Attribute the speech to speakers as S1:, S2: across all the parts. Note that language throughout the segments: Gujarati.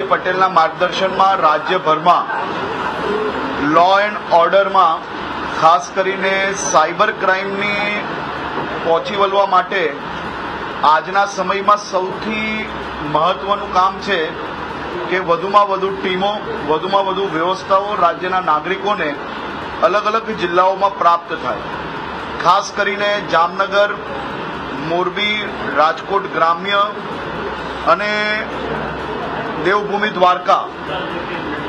S1: પટેલના માર્ગદર્શનમાં રાજ્યભરમાં લો એન્ડ ઓર્ડરમાં ખાસ કરીને સાયબર ક્રાઇમની પહોંચી વળવા માટે આજના સમયમાં સૌથી મહત્વનું કામ છે કે વધુમાં વધુ ટીમો, વધુમાં વધુ વ્યવસ્થાઓ રાજ્યના નાગરિકોને અલગ અલગ જિલ્લાઓમાં પ્રાપ્ત થાય. ખાસ કરીને જામનગર, મોરબી, રાજકોટ ગ્રામ્ય અને દેવભૂમિ દ્વારકા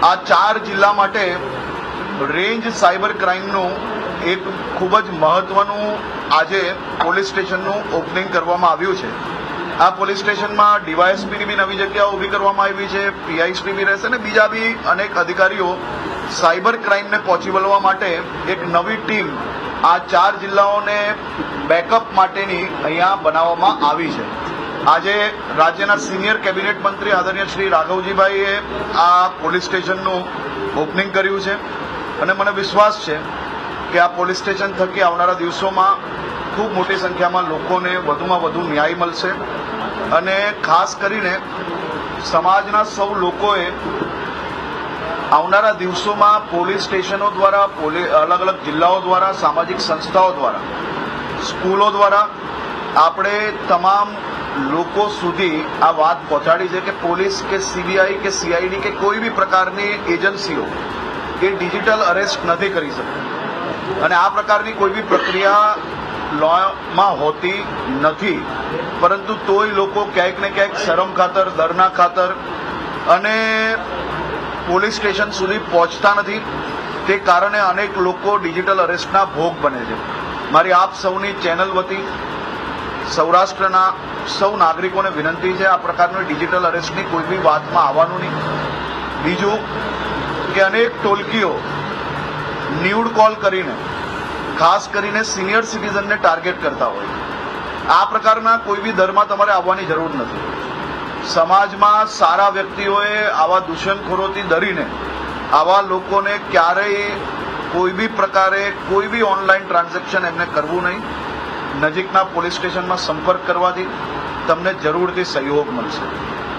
S1: આ ચાર જિલ્લા માટે રેન્જ સાયબર ક્રાઇમનું એક ખૂબ જ મહત્વનું આજે પોલીસ સ્ટેશનનું ઓપનિંગ કરવામાં આવ્યું છે. આ પોલીસ સ્ટેશનમાં ડીવાયએસપીની બી નવી જગ્યાઓ ઊભી કરવામાં આવી છે પીઆઈસપી બી રહેશે અને બીજા બી અનેક અધિકારીઓ સાયબર ક્રાઇમને પહોંચી વળવા માટે એક નવી ટીમ આ ચાર જિલ્લાઓને બેકઅપ માટેની અહીંયા બનાવવામાં આવી છે. આજે રાજ્યના સિનિયર કેબિનેટ મંત્રી આદરણીય શ્રી રાઘવજીભાઈએ આ પોલીસ સ્ટેશનનું ઓપનિંગ કર્યું છે. અને મને વિશ્વાસ છે કે આ પોલીસ સ્ટેશન થકી આવનારા દિવસોમાં ખૂબ મોટી સંખ્યામાં લોકોને વધુમાં વધુ ન્યાય મળશે. અને ખાસ કરીને સમાજના સૌ લોકોએ આવનારા દિવસોમાં પોલીસ સ્ટેશનો દ્વારા અલગ અલગ જિલ્લાઓ દ્વારા, સામાજિક સંસ્થાઓ દ્વારા, સ્કૂલો દ્વારા આપણે તમામ લોકો સુધી આ વાત પહોંચાડી છે કે પોલીસ કે સીબીઆઈ કે સીઆઈડી કે કોઈ બી પ્રકારની એજન્સીઓ એ ડિજિટલ અરેસ્ટ નથી કરી શકતી. અને આ પ્રકારની કોઈ બી પ્રક્રિયા લોમાં હોતી નથી. પરંતુ તોય લોકો ક્યાંક ને ક્યાંક શરમ ખાતર દરના ખાતર અને પોલીસ સ્ટેશન સુધી પહોંચતા નથી. તે કારણે અનેક લોકો ડિજિટલ અરેસ્ટના ભોગ બને છે. મારી આપ સૌની ચેનલ વતી સૌરાષ્ટ્રના સૌ નાગરિકોને વિનંતી છે આ પ્રકારની ડિજિટલ અરેસ્ટની કોઈ બી વાતમાં આવવાનું નહીં. બીજું કે અનેક ટોલકીઓ ન્યૂડ કોલ કરીને, ખાસ કરીને સિનિયર સિટીઝનને ટાર્ગેટ કરતા હોય. આ પ્રકારના કોઈ બી દરમાં તમારે આવવાની જરૂર નથી. સમાજમાં સારા વ્યક્તિઓએ આવા દૂષણખોરોથી ડરીને, આવા લોકોને ક્યારેય કોઈ બી પ્રકારે કોઈ બી ઓનલાઈન ટ્રાન્ઝેક્શન એમને કરવું નહીં. નજીકના પોલીસ સ્ટેશનમાં સંપર્ક કરવાથી તમને જરૂરથી સહયોગ મળશે.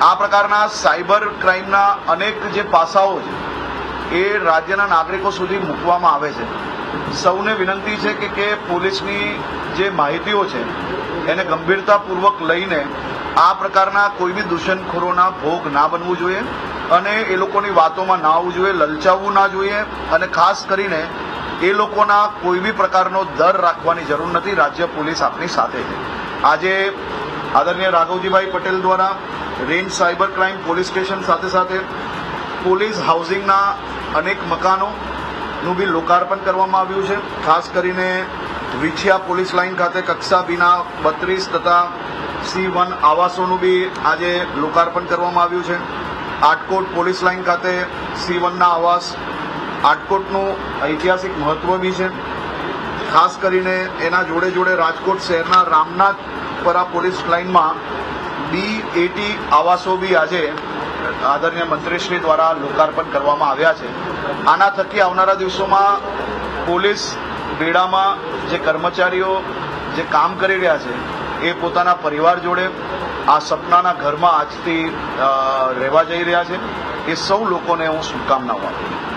S1: આ પ્રકારના સાયબર ક્રાઇમના અનેક જે પાસાઓ છે, એ રાજ્યના નાગરિકો સુધી મૂકવામાં આવે છે. સૌને વિનંતી છે કે કે પોલીસની જે માહિતીઓ છે, એને ગંભીરતાપૂર્વક લઈને આ પ્રકારના કોઈ બી દૂષણખોરોના ભોગ ના બનવું જોઈએ અને એ લોકોની વાતોમાં ના આવવું જોઈએ, લલચાવવું ના જોઈએ અને ખાસ કરીને એ લોકોના કોઈ બી પ્રકારનો દર રાખવાની જરૂર નથી. રાજ્ય પોલીસ આપની સાથે છે. આજે આદરણીય રાઘવજીભાઈ પટેલ દ્વારા range cyber crime police station સાથે સાથે પોલીસ હાઉસિંગના અનેક મકાનોનું બી લોકાર્પણ કરવામાં આવ્યું છે. ખાસ કરીને વિછિયા પોલીસ લાઇન ખાતે કક્ષા બીના બત્રીસ તથા સી વન આવાસોનું બી આજે લોકાર્પણ કરવામાં આવ્યું છે. આટકોટ પોલીસ લાઇન ખાતે સી વનના આવાસ આટકોટનું ઐતિહાસિક મહત્વ બી છે. ખાસ કરીને એના જોડે જોડે રાજકોટ શહેરના રામનાથપરા પોલીસ લાઇનમાં બી એટી આવાસો બી આજે આદરણીય મંત્રીશ્રી દ્વારા લોકાર્પણ કરવામાં આવ્યા છે. આના થકી આવનારા દિવસોમાં પોલીસ બેડામાં જે કર્મચારીઓ જે કામ કરી રહ્યા છે, એ પોતાના પરિવાર જોડે, આ સપનાના ઘરમાં આજથી રહેવા જઈ રહ્યા છે. એ સૌ લોકોને હું શુભકામનાઓ આપું છું.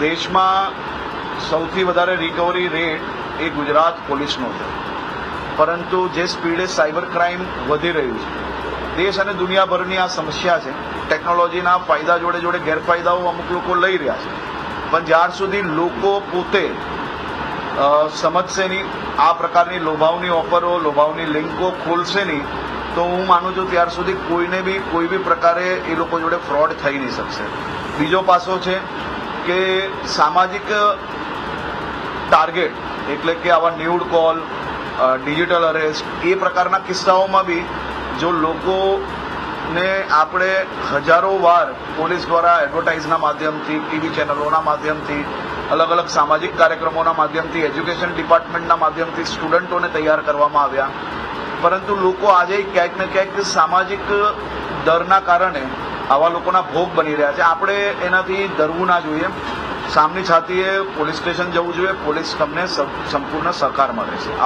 S1: દેશમાં સૌથી વધારે રિકવરી રેટ એ ગુજરાત પોલીસનો છે. પરંતુ જે સ્પીડે સાયબર ક્રાઇમ વધી રહ્યું છે. દેશ અને દુનિયાભરની આ સમસ્યા છે. ટેકનોલોજીના ફાયદા જોડે જોડે ગેરફાયદાઓ અમુક લોકો લઈ રહ્યા છે. પણ જ્યાર સુધી લોકો પોતે સમજશે નહીં આ પ્રકારની લોભાવની ઓફરો, લોભાવની લિંકો ખોલશે નહીં તો હું માનું છું ત્યાર સુધી કોઈને બી, કોઈ બી પ્રકારે એ લોકો જોડે ફ્રોડ થઈ નહીં શકશે. બીજો પાસો છે કે સામાજિક ટાર્ગેટ એટલે કે આવા ન્યૂડ કોલ ડિજિટલ અરેસ્ટ, એ પ્રકારના કિસ્સાઓમાં બી જો લોકોને આપણે હજારો વાર પોલીસ દ્વારા એડવર્ટાઇઝના માધ્યમથી, ટીવી ચેનલોના માધ્યમથી અલગ અલગ સામાજિક કાર્યક્રમોના માધ્યમથી, એજ્યુકેશન ડિપાર્ટમેન્ટના માધ્યમથી સ્ટુડન્ટોને તૈયાર કરવામાં આવ્યા. પરંતુ લોકો આજે ક્યાંક ને ક્યાંક સામાજિક ડરના કારણે આવા લોકોના ભોગ બની રહ્યા છે. આપણે એનાથી ડરવું ના જોઈએ. સામની છાતીએ પોલીસ સ્ટેશન જવું જોઈએ. પોલીસ તમને સંપૂર્ણ સહકાર મળે છે.